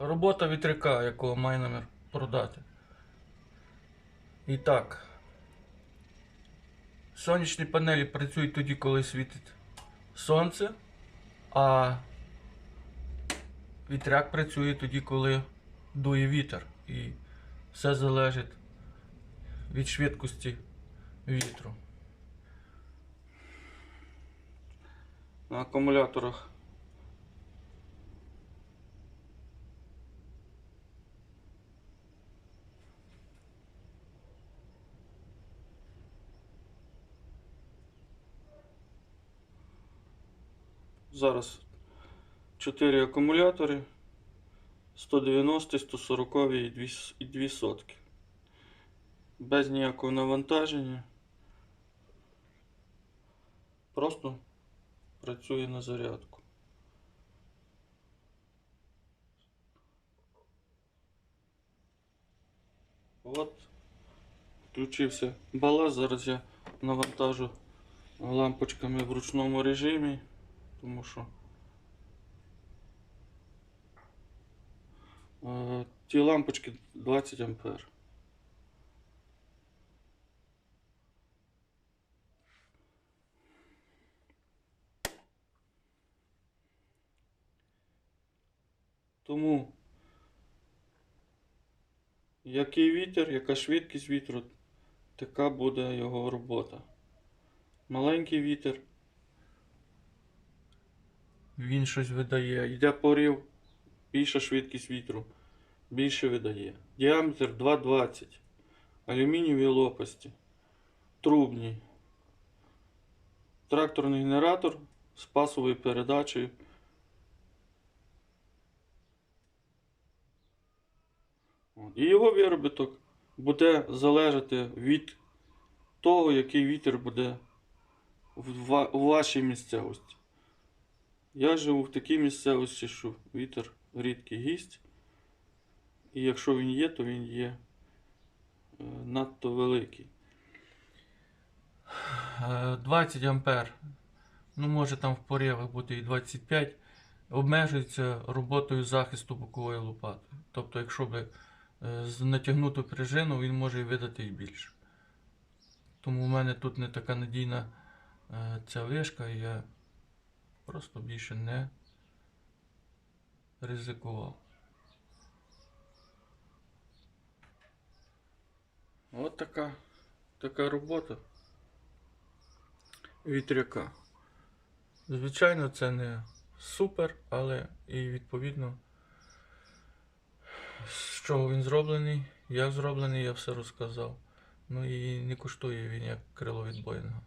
Робота вітряка, якого має намір продати. І так. Сонячні панелі працюють тоді, коли світить сонце, а вітряк працює тоді, коли дує вітер. І все залежить від швидкості вітру. На акумуляторах Зараз 4 акумулятори 190, 140 і 2, сотки. Без ніякого навантаження. Просто працює на зарядку. От, включився балас. Зараз я навантажу лампочками в ручному режимі, тому що е, ті лампочки 20 ампер. Тому який вітер, яка швидкість вітру, така буде його робота. Маленький вітер. Він щось видає. Йде порив, більша швидкість вітру, більше видає. Діаметр 2,20. Алюмінієві лопасті. Трубні. Тракторний генератор з пасовою передачею. І його виробіток буде залежати від того, який вітер буде в вашій місцевості. Я живу в такій місцевості, що вітер рідкий гість. І якщо він є, то він є е, надто великий. Е, 20 ампер. Ну, може там в поривах бути і 25. Обмежується роботою захисту бокової лопати. Тобто, якщо би е, з натягнуту пружину, він може і видати і більше. Тому в мене тут не така надійна е, ця вишка, я просто більше не ризикував. От така, така робота вітряка. Звичайно, це не супер, але і відповідно, з чого він зроблений, як зроблений, я все розказав. Ну і не коштує він як крило від Боїнга.